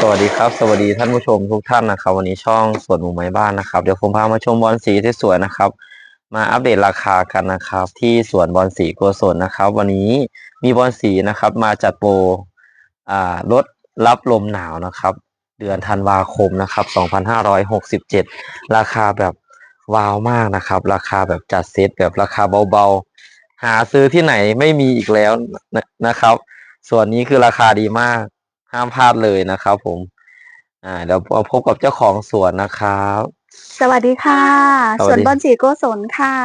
สวัสดีครับ สวัสดีท่านผู้ชมทุกท่านนะครับ วันนี้ช่องสวนหมู่ไม้บ้านนะครับ เดี๋ยวผมพามาชมบอลสีที่สวยนะครับ มาอัปเดตราคากันนะครับ ที่สวนบอลสีโกศลนะครับ วันนี้มีบอลสีนะครับ มาจัดโปรอ่าลดรับลมหนาวนะครับ เดือนธันวาคมนะครับ 2567 ราคาแบบว้าวมากนะครับ ราคาแบบจัดเซตแบบราคาเบาๆ หาซื้อที่ไหนไม่มีอีกแล้วนะนะครับ ส่วนนี้คือราคาดีมาก ห้ามพลาดเลยนะครับ ผม อ่า เดี๋ยวมาพบกับเจ้าของสวนนะครับ สวัสดีค่ะ สสวัวสนดี บอลสีโกศลค่ะ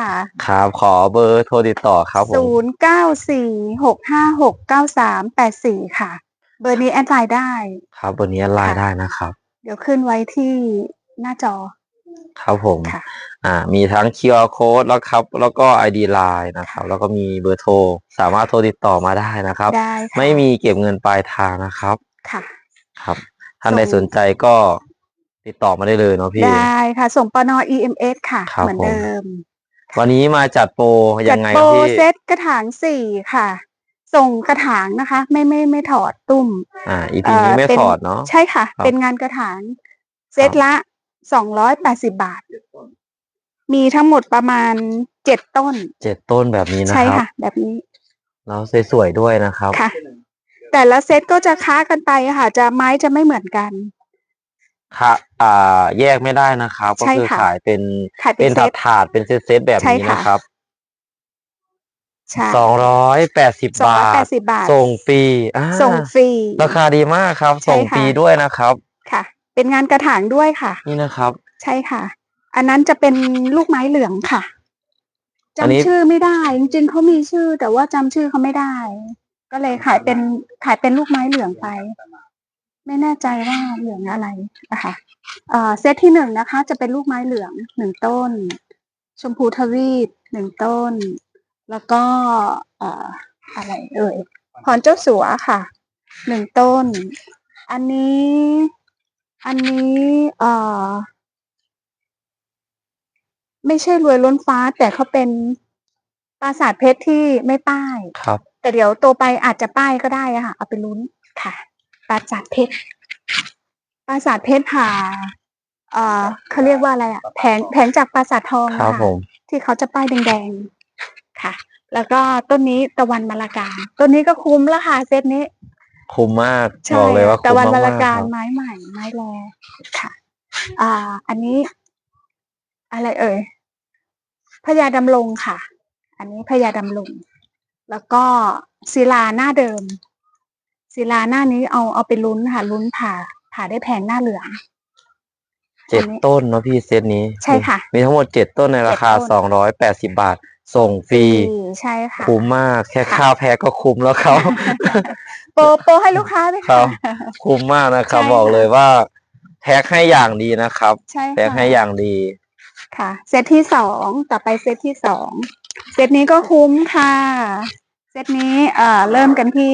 ครับขอเบอร์โทรติดต่อครับผมศูนย์เก้าสี่หกห้าหกเก้าสามแปดสี่ค่ะ เบอร์นี้แอดไลน์ได้ ครับวันนี้ไลน์ได้นะครับ เดี๋ยวขึ้นไว้ที่หน้าจอ ครับผม ค่ะ อ่า มีทั้ง QR code แล้วครับ แล้วก็ ID Line นะครับ แล้วก็มีเบอร์โทร สามารถโทรติดต่อมาได้นะครับ ได้ค่ะไม่มีเก็บเงินปลายทางนะครับ ค่ะ ครับ ท่านใดสนใจก็ติดต่อมาได้เลยเนาะพี่ ได้ค่ะ ส่งปน EMS ค่ะ ครับเหมือนเดิม วันนี้มาจัดโปรจัยัดงไงคโปรรับพี่เซตกระถางสี่ค่ะ ส่งกระถางนะคะ ไม่ไม่ไม่ถอดตุ้ม อ่า EP นี้ไม่เอ่อเป็น ถอดเนาะ ใช่ค่ะ ครับ เป็นงานกระถาง เซตละสองร้อยแปดสิบบาท มีทั้งหมดประมาณเจ็ดต้น เจ็ดต้นแบบนี้นะใช่ครับ ค่ะ แบบนี้แล้วสวยๆด้วยนะครับ ค่ะ แต่ละเซตก็จะค้ากันไปอะค่ะ จะไม้จะไม่เหมือนกัน ค่ะอ่า แยกไม่ได้นะครับ ก็ใช่คือค่ะขายเป็นขายเป็เป็นนเซถาตดถาดๆเป็นเซตๆแบบใช่นี้ค่ะ นะครับใช่สองร้อยแปดสิบสองร้บาอยแปท ดสิบบาท ส่งฟรีอ่าส่งฟรี ราคาดีมากครับ ใช่ส่งค่ะฟรีด้วยนะครับ ค่ะ เป็นงานกระถางด้วยค่ะ นี่นะครับ ใช่ค่ะ อันนั้นจะเป็นลูกไม้เหลืองค่ะอันนี้ จำชื่อไม่ได้ จริงๆเขามีชื่อ แต่ว่าจำชื่อเขาไม่ได้ ก็เลยขายเป็นขายเป็นลูกไม้เหลืองไป ไม่แน่ใจว่าเหลืองอะไรนะคะเอ่อเซตที่หนึ่งนะคะ จะเป็นลูกไม้เหลืองหนึ่งต้น ชมพูทวีปหนึ่งต้น แล้วก็เอ่ออะไรเอ่ยพรเจ้าสัวค่ะหนึ่งต้น อันนี้ อันนี้เอ่อไม่ใช่รวยล้นฟ้า แต่เขาเป็นปราสาทเพชรที่ไม่ป้ายครับ แต่เดี๋ยวโตไปอาจจะป้ายก็ได้อะค่ะ เอาไปลุ้นค่ะปราสาทเพชรปราสาทเพชรผ่าเอ่อเขาเรียกว่าอะไรอะแผงแผงจากปราสาททองครับอะผม ที่เขาจะป้ายแดงๆค่ะ แล้วก็ต้นนี้ตะวันมาลาการต้นนี้ก็คุ้มแล้วค่ะเซตนี้ คุ้มมาก ใช่บอกเลยว่าตะคุ้มวันมาลามากๆการครับไม้ใหม่ไม้แรค่ะ อ่า อันนี้ อะไรเอ่ยพญาดำรงค่ะ อันนี้พญาดำรง แล้วก็ศิลาหน้าเดิม ศิลาหน้านี้เอาเอาไปลุ้นค่ะลุ้นผ่าผ่าได้แพงหน้าเหลือง เจ็ดอันนี้ต้นเนาะพี่เซตนี้ใช่ค่ะ มีทั้งหมดเจ็ดต้นในราคาเจ็ดต้น สองร้อยแปดสิบาท ส่งฟรี ใช่ค่ะ คุ้มมาก แค่ค่ะ ค่าแพ็กก็คุ้มแล้วครับ โปรโปรให้ลูกค้าด้วยครัค่ะบคุ้มมากนะครับ ใช่บอกค่ะเลยว่า แพ็กให้อย่างดีนะครับ ใช่แพ็กค่ะให้อย่างดี ค่ะ เซตที่สองต่อไปเซตที่สองเซตนี้ก็คุ้มค่ะ เซตนี้เอ่อเริ่มกันที่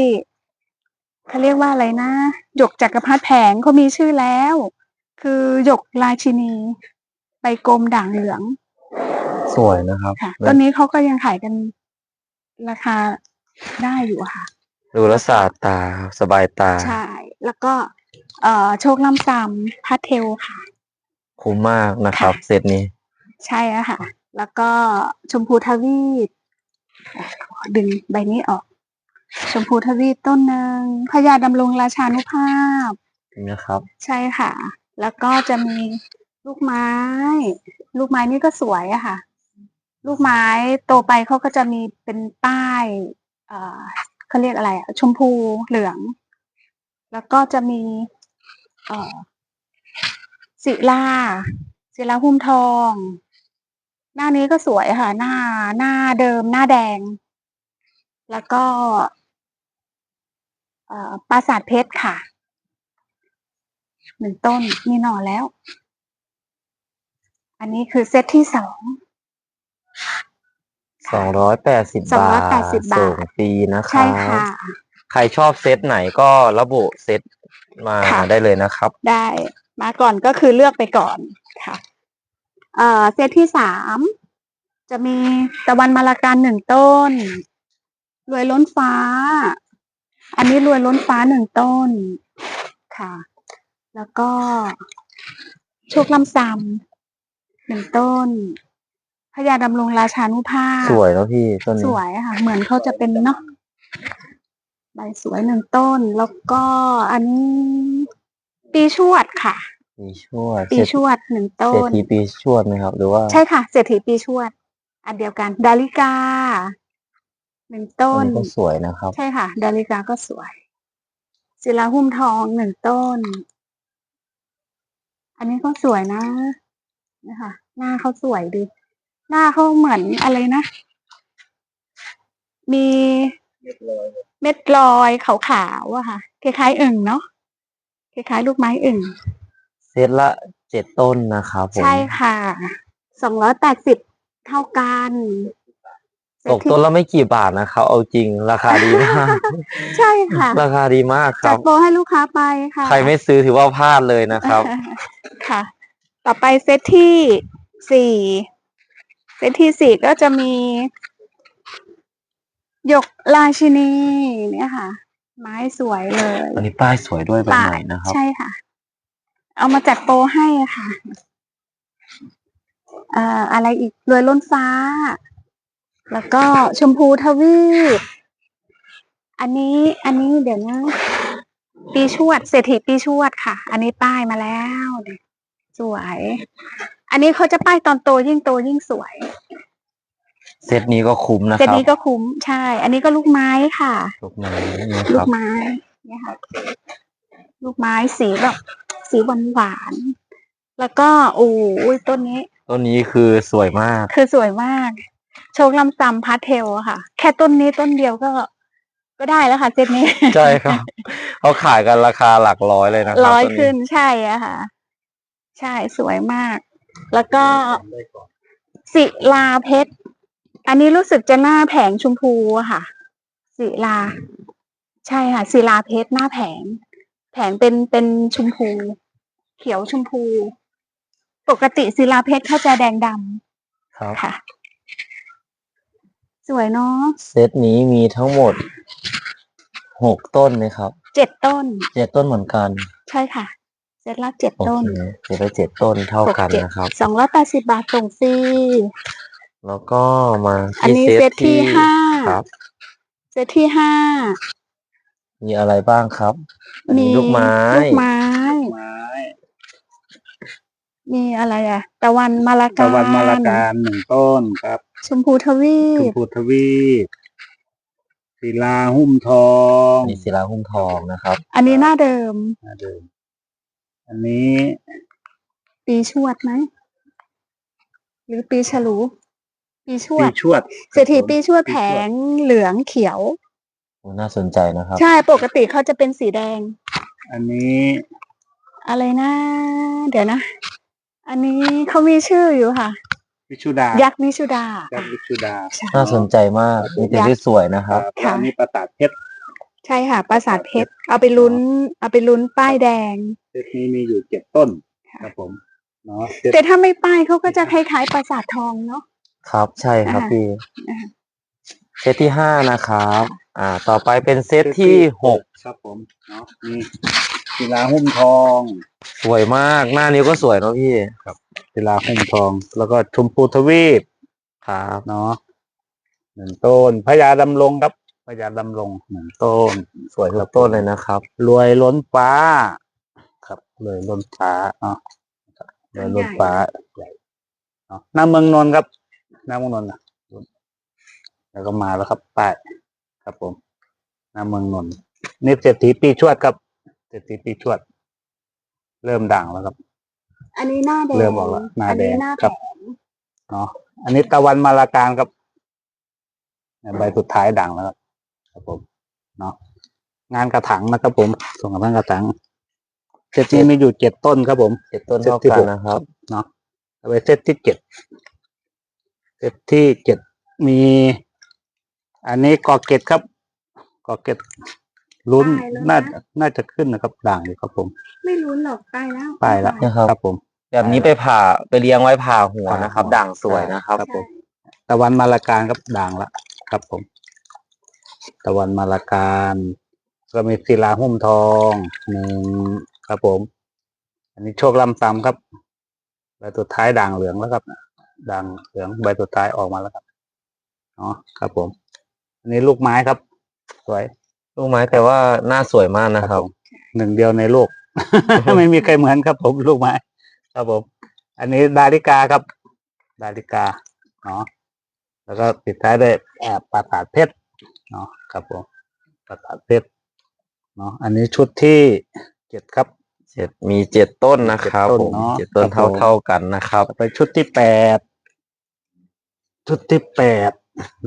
เขาเรียกว่าอะไรนะหยกจักรพรรดิแผงเขามีชื่อแล้ว คือหยกราชินี ใบกลมด่างเหลือง สวยนะครับค่ะต้นนี้เขาก็ยังขายกันราคาได้อยู่ค่ะ ดูแลวสะอาดตาครับสบายตา ใช่ แล้วก็ เอ่อโชคล่ำซำพาสเทลค่ะ คุ้มมากนะครับค่ะเซตนี้ ใช่อะค่ะ แล้วก็ชมพูทวีปอะขอดึงใบนี้ออก ชมพูทวีปต้นหนึ่งพญาดำรงราชานุภาพนะครับ ใช่ค่ะ แล้วก็จะมีลูกไม้ ลูกไม้นี่ก็สวยอะค่ะ ลูกไม้โตไปเขาก็จะมีเป็นป้ายเอ่อเขาเรียกอะไรอะชมพูเหลือง แล้วก็จะมีเอ่อศิลาศิลาหุ้มทอง หน้านี้ก็สวยค่ะ หน้าหน้าเดิม หน้าแดง แล้วก็เอ่อปราสาทเพชรค่ะหนึ่งต้นมีหน่อแล้ว อันนี้คือเซตที่สองสองร้อยแปดสิบบาท280บาทส่งฟรีนะคใช่รับค่ะใครชอบเซตไหนก็ระบุเซตมาค่ะได้เลยนะครับ ได้ มาก่อนก็คือเลือกไปก่อนค่ะ เอ่อเซตที่สามจะมีตะวันมาลาการหนึ่งต้น รวยล้นฟ้า อันนี้รวยล้นฟ้าหนึ่งต้นค่ะ แล้วก็โชคลำซำหนึ่งต้นพญาดำรงราชานุภาพสวยเนาะพี่ต้นสนี้วยค่ะ เหมือนเขาจะเป็นเนาะใบสวยหนึ่งต้น แล้วก็อันนี้ปีชวดค่ะ ปีชวดปีเศรษชวดหนึ่งต้เศรษนฐีปีชวดไหมครับ หรือว่า ใช่ค่ะเศรษฐีปีชวด อันเดียวกัน ดาริกาหนึ่งต้อันนนี้ก็สวยนะครับ ใช่ค่ะ ดาริกาก็สวย ศิลาหุ้มทองหนึ่งต้น อันนี้ก็สวยนะนะคะหน้าเขาสวยดี หน้าเขาเหมือนอะไรนะ มีเม็ดลอยขาวๆอะค่ะ คล้ายๆอึ่งเนาะ คล้ายๆลูกไม้อึ่ง เซตละเจ็ดต้นนะครับผม ใช่ค่ะ สองร้อยแปดสิบเท่ากันตกต้นละไม่กี่บาทนะครับ เอาจริงราคาดีมาก ใช่ค่ะ ราคาดีมากคจัรัดบโปรให้ลูกค้าไปค่ะ ใครไม่ซื้อถือว่าพลาดเลยนะครับ ค่ะ ต่อไปเซตที่สี่เซตที่สี่ก็จะมีหยกราชินีเนี่ยค่ะ ไม้สวยเลย อันนี้ป้ายสวยด้วยใบใหม่นะครับ ใช่ค่ะ เอามาจัดโปรให้ค่ะเอ่ออะไรอีกรวยล้นฟ้า แล้วก็ชมพูทวีปอันนี้ อันนี้เดี๋ยวนะปีชวดเศรษฐีปีชวดค่ะ อันนี้ป้ายมาแล้วเนี่ยสวย อันนี้เขาจะป้ายตอนโตยิ่งโตยิ่งสวย เซตนี้ก็คุ้มนะเซตครับนี้ก็คุ้มใช่ อันนี้ก็ลูกไม้ค่ะ ลูกไม้นะลูครักบไม้เนี่ยค่ะ ลูกไม้สีแบบ สีหวานหวานๆแล้วก็โอ้ยต้นนี้ ต้นนี้คือสวยมาก คือสวยมาก โชคลำซำพาสเทลอะค่ะ แค่ต้นนี้ต้นเดียวก็ก็ได้แล้วค่ะเซตนี้ ใช่ครับ เขาขายกันราคาหลักร้อยเลยนะครับร้อยต้ขึ้นใช่อะค่ะ ใช่สวยมาก แล้วก็ศิลาเพชร อันนี้รู้สึกจะหน้าแผงชมพูอะค่ะศิลา ใช่ค่ะศิลาเพชรหน้าแผง แผงเป็นเป็นชมพู เขียวชมพู ปกติศิลาเพชรเขาจะแดงดครับำค่ะ สวยเนาะเซตนี้มีทั้งหมดหกต้นไหมครับเจ็ดต้น เจ็ดต้นเหมือนกันใช่ค่ะ เซตละเจ็ดโอต้นเคเจ็ดไปเจ็ดต้นเท่ากันจ็ดนะครับ สองร้อยแปดสิบาทส่งฟรีแล้วก็มาอันที่นี้เซเซตตที่ที่ห้า ครับ เซตที่ห้า มีอะไรบ้างครับ อันมีนี้ลูกไม้ ลูกไม้ ไม้มีอะไรอะตะวันมาลาตะกาวันมาลาการหนึ่งต้นครับชมพูทวีชมปพูทวีปศิลาหุ้มทองอันนี้ศิลาหุ้มทองนะครับ อันนี้หน้าเดิมอ่าเดิมอันนี้ปีชวดไหม หรือปีฉลู ปีชวปีดชวดเศรษฐีปีชวดแผงเหลืองเขียว โอ้น่าสนใจนะครับ ใช่ปกติเขาจะเป็นสีแดง อันนี้อะไรนะ เดี๋ยวนะ อันนี้เขามีชื่ออยู่ค่ะ วิชุดายักษ์วิชุดายักษ์วิชุดาใช่ น่าสนใจมากมีแต่ที่สวยนะครับค่ะ อันนี้ประสาทเพชรใช่ค่ะ ปราสาทเพชร เอาไปลุ้น เอาไปลุ้นป้ายแดงเซตนี้มีอยู่เจ็ดต้นครับผมเนาะเซตแต่ถ้าไม่ป้ายเขาก็จะคล้ายๆปราสาททองเนาะ ครับ ใช่ครับอ่า พี่อ่าเซตที่ห้านะครับ อ่า ต่อไปเป็นเซตที่หกครับผมเนาะมีศิลาหุ้มทองสวยมากหน้านิ้วก็สวยเนาะพี่ศิลาหุ้มทอง แล้วก็ชมพูทวีปครับเนาะหนึ่งต้นพญาดำรงครับพญาดำรงหนึ่งต้น สวยทุกต้นเลยนะครับ รวยล้นฟ้า ครับรวยล้นฟ้าเนาะรวยล้นฟ้าใหญ่เนาะหน้าเมืองนนท์ครับหน้าเมืองนนท์นะแล้วก็มาแล้วครับป้าย ครับผมหน้าเมืองนนท์นี่เศรษฐีปีชวดครับเศรษฐีปีชวด เริ่มดังแล้วครับ อันนี้หน้าแดงเริ่มออกแล้วหน้าแดงอัหน้าครัแผบงเนาะอันนี้ตะวันมาลาการครับเนี่ยใบสุดท้ายดังแล้วครับครับผมเนาะงานกระถางนะครับผมส่งกระถางกระถางเซตนี้มีอยู่เจ็ดต้นครับผมเจ็ดต้นเซตเท่าที่กัหนก นะครับเนาะเอาไปเซตที่เจ็ด เซตที่เจ็ดมี อันนี้กอเกตครับกอเกตลุ้นน่าน่าจะขึ้นนะครับด่างอยู่ครับผมไม่ลุ้นหรอกป้ายแล้วป้ายแล้วนะครับ ครับผม แบบนี้ไปผ่าไปเลี้ยงไว้ผ่าหัวนะครับผ่าหัวด่างสวยนะครับ ครับผม ตะวันมาลาการครับด่างละครับผม ตะวันมาลาการก็มีศิลาหุ้มทองหนึ่งครับผม อันนี้โชคลำซ้ำครับใบตัวท้ายด่างเหลืองแล้วครับด่างเหลืองใบตัวท้ายออกมาแล้วครับอ๋อครับผม อันนี้ลูกไม้ครับ สวยลูกไม้แต่ว่าหน้าสวยมากนะครับผมหนึ่งเดียวในโลก ไม่มีใครเหมือนครับ ผมลูกไม้ ครับผม อันนี้ดาริกาครับ ดาริกาเนาะแล้วก็ปิดท้ายด้วยแอบปราสาทเพชรเนาะครับผมปราสาทเพชรเนาะอันนี้ชุดที่เจ็ดครับเจ็ดมีเจ็ดต้นนะครับเจ็ดต้นผมเนอะเจ็ดต้นครับเท่าผมเท่ากันนะครับต่อไปชุดที่แปดชุดที่แปด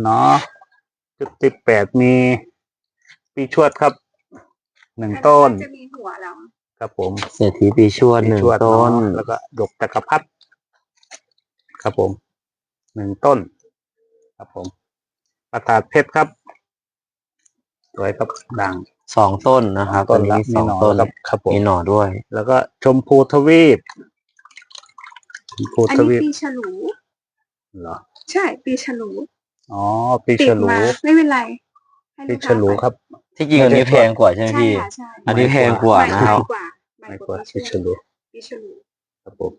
เนาะ ชุดที่แปดมีปีชวดครับหนึ่งต้นจะมีหัวเราครับผมเศรษฐีปีชวดหนึ่งปีชวดต้น เาะแล้วก็ดกจักรพรรดิครับผมหนึ่งต้น ครับผมประสาทเพชรครับสวยครับดังสองต้นนะครับต้นตัวละนี้มีสองหน่อต้น ครับครับผมมีหน่อด้วย แล้วก็ชมพูทวีปชมพูอันทนี้วีปปีฉลูเหรอ ใช่ ปีฉลู อ๋อปีติฉดลูมาไม่เป็นไรให้ปีลูกฉค้าลูไป ครับ ที่จริงอันนี้แพงกว่าใช่ไหมใช่พี่ค่ะใช่อันนี้แพงกว่าใหม่นะครับกว่าใหม่ไม่กกว่าว่าปีฉลู ปีฉลูครับผม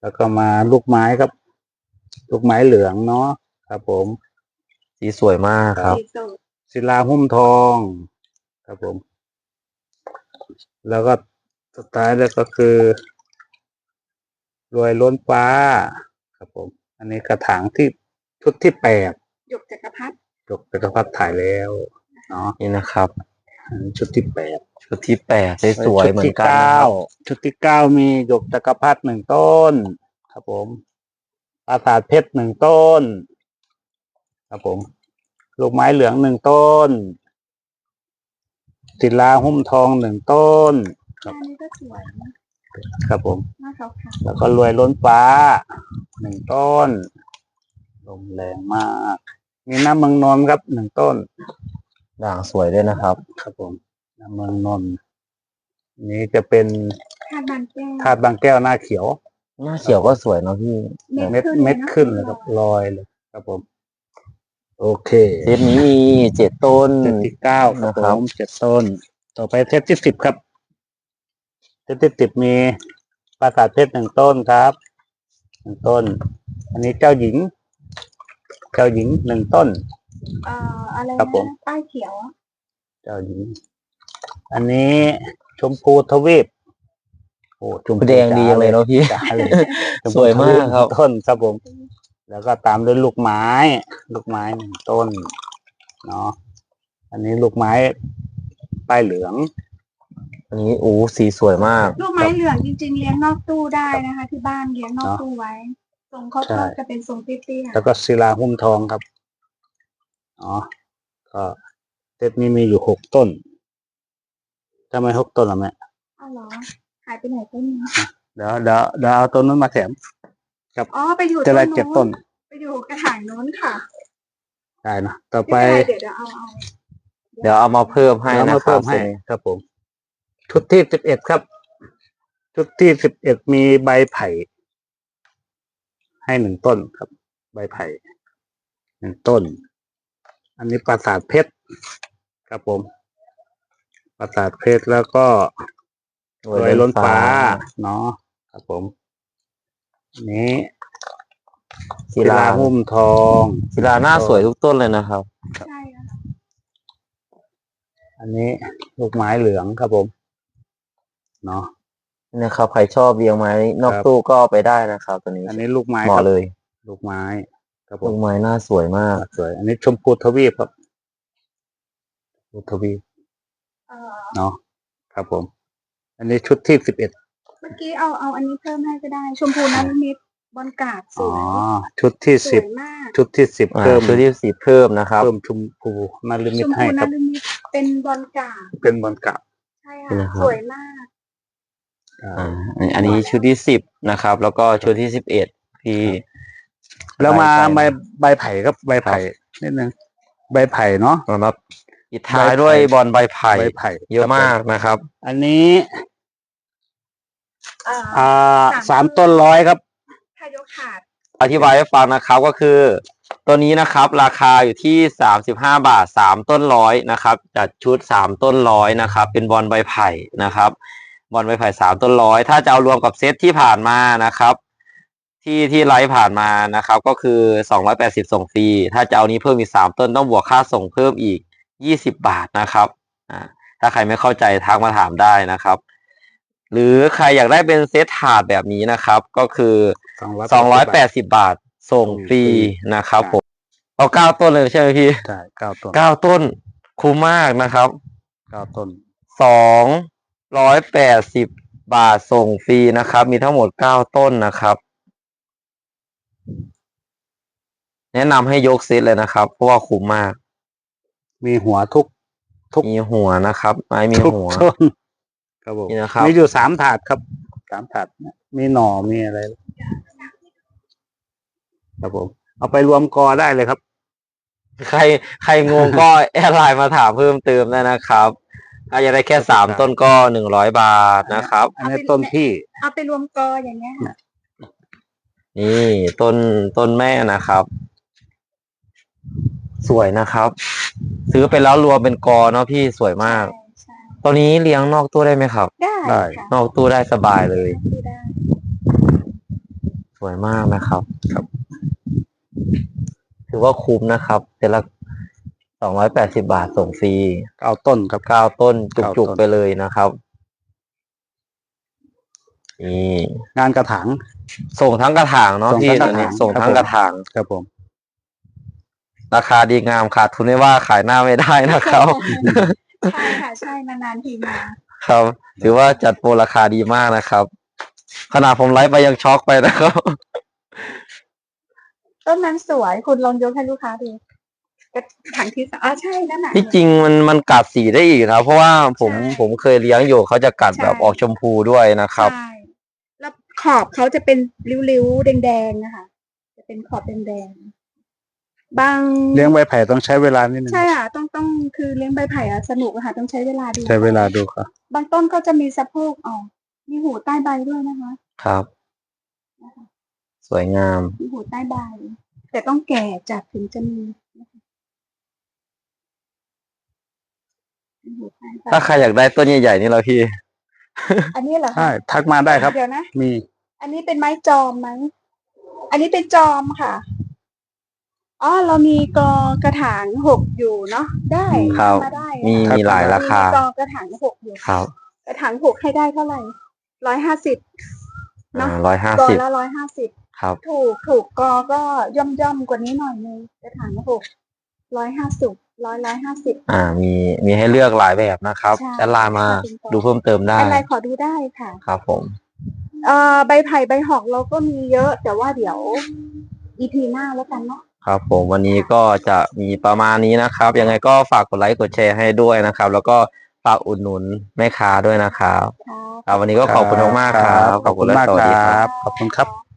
แล้วก็มาลูกไม้ครับ ลูกไม้เหลืองเนาะครับผมสีสวยมากครับ ปีโตศิลาหุ้มทอง ครับผม แล้วก็สุดท้ายแล้วก็คือ รวยล้นฟ้า ครับผม อันนี้กระถางที่ ชุดที่แปดหยกจักรพรรดิจบจักรพรรดิถ่ายแล้วเนาะนี่นะครับอันนี้ชุดที่แปดชุดที่แปดสวยๆเหมือนกันนะคชุดที่เก้ารับชุดที่เก้ามีหยกจักรพรรดิหนึ่งต้น ครับผมปราสาทเพชรหนึ่งต้น ครับผม ลูกไม้เหลืองหนึ่งต้นศิลาหุ้มทองหนึ่งต้น ครับอันนี้ก็สวยนะครับผม หน้าขาวแล้วก็รวยล้นฟ้าหนึ่งต้น ลมแรงมาก มีน้ำเมืองนนท์ครับหนึ่งต้นด่างสวยด้วยนะครับ ครับผมน้ำเมืองนนท์อันนี้จะเป็นๆคาดบานแก้วธาตุบางแก้วหน้าเขียว หน้าเขียวก็สวยเนาะพี่เม็ดเม็ดขึ้นเลยครับลอยเลยครับผม โอเคเซตนี้มีเจ็ดต้นเซตที่เก้าครับนะผครับมเจ็ดต้น ต่อไปเซตที่สิบครับเซตที่สิบมีปราสาทเพชรหนึ่งต้นครับหนึ่งต้น อันนี้เจ้าหญิง เจ้าหญิงหนึ่งต้นเอ่ออะไรครับผม นะป้ายเขียวอะเจ้าหญิง อันนี้ชมพูทวีปโอ้ชมพูแดงดีจังเลยเนาะพี่ จ๋าเลยชพูสวยมากครับต้นครับผม แล้วก็ตามด้วยลูกไม้ ลูกไม้หนึ่งต้นเนาะอันนี้ลูกไม้ป้ายเหลือง อันนี้โอ้สีสวยมาก ลูกไม้เหลืองจริง ๆ เลี้ยงนอกตู้ได้นะคะ ที่บ้านเลี้ยงนอกเนอะ ตู้ไว้ ทรงเขาชใช่อบจะเป็นทรงเตี้ยแล้วก็ศิลาหุ้มทองครับอ๋อก็เซตนี้มีอยู่หกต้นทำไมหกต้นล่ะแม่ๆอ้าวเหรอหายไปไหนต้นนึงเดี๋ยวเดี๋ยวเดี๋ยวเอาต้นนั้นมาแถมอ๋อไปอยู่จะได้นู้นเจ็ดต้น ไปอยู่กระถางโน้นค่ะได้นะต่อไปไม่เป็นไรเดี๋ยวเดี๋ยวเอาเอาเดี๋ยวเอามาเพิ่มให้เอานะมาครัเพิ่บมให้ครับผม ชุดที่สิบเอ็ดครับ ชุดที่สิบเอ็ดมีใบไผ่ ให้หนึ่งต้นครับ ใบไผ่หนึ่งต้น อันนี้ปราสาทเพชรครับผม ปราสาทเพชรแล้วก็รวยล้นฟ้าเนาะครับผมอันนี้ศิศิลาลาหุ้มทองศิลาหน้าสวยทุกต้นเลยนะครับ ใช่ค่ะอันนี้ลูกไม้เหลืองครับผม เนาะ นี่นะครับ ใครชอบเลี้ยงไม้นอกครับ ตู้ก็เอาไปได้นะครับตัวนี้อันนี้ลูกไม้เหคมาะรับเลยลูกไม้ครับผลูมกไม้หน้าสวยมาก สวย อันนี้ชมพูทวีปครับชมพูทวีปเอ่อเนาะครับผม อันนี้ชุดที่สิบเอ็ดเมื่อกี้เอาเอาอันนี้เพิ่มให้ก็ได้ ชมพูน้ำมิตรบอลกาดสอ๋อวยชุดที่สสิวบยมากชุดที่สิบอ่าเพิ่มชุดที่สีเพิ่มนะครับเพิ่มชมพูนาลิชมิตมให้พูครับ น้ำมิตรเป็นบอลกาดเป็นบอลกับ ใช่นี่ค่ะ นะครับ สวยมาก อ่าอ่าอันอันนี้ชุดที่สิบนะครับ แล้วก็ชุดที่สิบเอ็ดที่แล้วมาใบใบใบไผ่ครับใบไผ่นิดนึงใบไผ่เนาะมาแบบปิดท้ายด้วยใบไผ่บอลใบไผ่ใบไผ่เยอะมากนะครับ อันนี้เอ่ออ่าสาสามมต้ต้นนร้อยครับถ้ายกถาดอธิบายให้ฟังนะครับก็คือ ตัวนี้นะครับ ราคาอยู่ที่สามสิบห้าบาทสามต้นร้อยนะครับจัดชุดสามต้นร้อยนะครับ เป็นบอลใบไผ่นะครับ บอลใบไผ่สามต้นร้อยถ้าจะเอารวมกับเซตที่ผ่านมานะครับ ที่ที่ไลฟ์ผ่านมานะครับ ก็คือสองร้อยแปดสิบส่งฟรีถ้าจะเอานี้เพิ่มอีกสามต้นต้องบวกค่าส่งเพิ่มอีกยี่สิบบาทนะครับอ่าถ้าใครไม่เข้าใจทักมาถามได้นะครับ หรือใครอยากได้เป็นเซตถาดแบบนี้นะครับ ก็คือสองร้อยแปดสิบบาทส่งฟรีนะครับผมเอาเก้าต้นเลยใช่ไหมพี่ใช่เก้าต้นเก้าต้นคุ้มมากนะครับเก้าต้นสอง ร้อยแปดสิบบาทส่งฟรีนะครับ มีทั้งหมดเก้าต้นนะครับ แนะนำให้ยกเซตเลยนะครับ เพราะว่าคุ้มมาก มีหัวทุกทุกมีหัวนะครับ ไม้มีทุกหัว ต้นครับผมนี่นะครับ มีอยู่สามถาดครับสามถาดเนี่ยมีหน่อมีอะไร ครับผม เอาไปรวมกอได้เลยครับ ใครใครงงก็ แอดไลน์มาถามเพิ่มเติมได้นะครับ ถ้าอยากได้แค่สามต้นก็หนึ่งร้อยบาทนะครับ อันนี้ต้นที่เอาไปรวมกออย่างเงี้ยค่ะนี่ต้นต้นแม่นะครับ สวยนะครับ ซื้อไปแล้วรวมเป็นกอเนาะพี่สวยมาก ใช่ใช่ตัวนี้เลี้ยงนอกตู้ได้ไหมครับ ได้ได้ค่ะนอกตู้ได้สบายเลย ดูได้สวยมากนะครับ ครับ ถือว่าคุ้มนะครับเซตละ สองร้อยแปดสิบาทส่งฟรีเก้าต้นครับเก้าต้นเก้าจุกต้นๆไปเลยนะครับนี่งานกระถางส่งทั้งกระถางเนาะส่งพี่ทั้งตัวนี้กระถางส่งครับทั้งผมกระถางครับผม ราคาดีงามขาดทุนไม่ว่าขายหน้าไม่ได้นะครับใช่ค่ะใช่นานๆทีมาครับ ถือว่าจัดโปรราคาดีมากนะครับ ขนาดผมไลฟ์ไปยังช็อกไปนะครับ ต้นนั้นสวยคุณลองยกให้ลูกค้าดู กระถางที่สองอ๋อใช่นั่นน่ะที่จริงมันมันกัดสีได้อีกนะเพราะว่าผมใช่ผมเคยเลี้ยงอยู่เขาจะกัดใช่แบบออกชมพูด้วยนะครับ ใช่แล้วขอบเขาจะเป็นริ้วๆแดงๆนะคะจะเป็นขอบแดงๆบางเลี้ยงใบไผ่ต้องใช้เวลานิดนึงใช่ค่ะต้องต้องคือเลี้ยงใบไผ่อะสนุกอะค่ะต้องใช้เวลาดูใช้เวลาดูครับบางต้นก็จะมีสะโพกออกมีหูใต้ใบด้วยนะคะครับ สวยงาม มีหูใต้ใบ แต่ต้องแก่จัดถึงจะมีนะคะมีหูใต้ใบ ถ้าใครอยากได้ต้นใหญ่ๆนี่เราพี่ อันนี้เหรอคะใช่ ทักมาได้ครับ เดี๋ยวนะ มี อันนี้เป็นไม้จอมไหมอันนี้เป็นจอมค่ะ อ๋อ เรามีกอกระถางหกอยู่เนาะ ได้ครับ มาได้มีค่ะมีหลายราคา กอกระถางหกอยู่ ครับกระถางหกให้ได้เท่าไหร่ร้อยห้าสิบเนาะร้อยห้ากอสิบละร้อยห้าสิบ ครับ ถูกถูกกอก็ย่อมย่อมกว่านี้หน่อยนึงกระถางหกร้อยห้าสิบ ร้อยร้อยห้าสิบ อ่า มีมีให้เลือกหลายแบบนะครับใช่แอดไลน์มาเป็นต้นดูเพิ่มเติมได้อะไรขอดูได้ค่ะ ครับผม เอ่อใบไผ่ใบหอกเราก็มีเยอะแต่ว่าเดี๋ยว อีพีหน้าแล้วกันเนาะ ครับผมวันนี้ก็จะมีประมาณนี้นะครับยังไงก็ฝากกดไลค์กดแชร์ให้ด้วยนะครับ แล้วก็ฝากอุดหนุนแม่ค้าด้วยนะครับค่ะ ครับวันนี้ก็ขอบคุณมากๆครับขอบคุณมากและสวัสคดีรัครับบขอบคุณครับ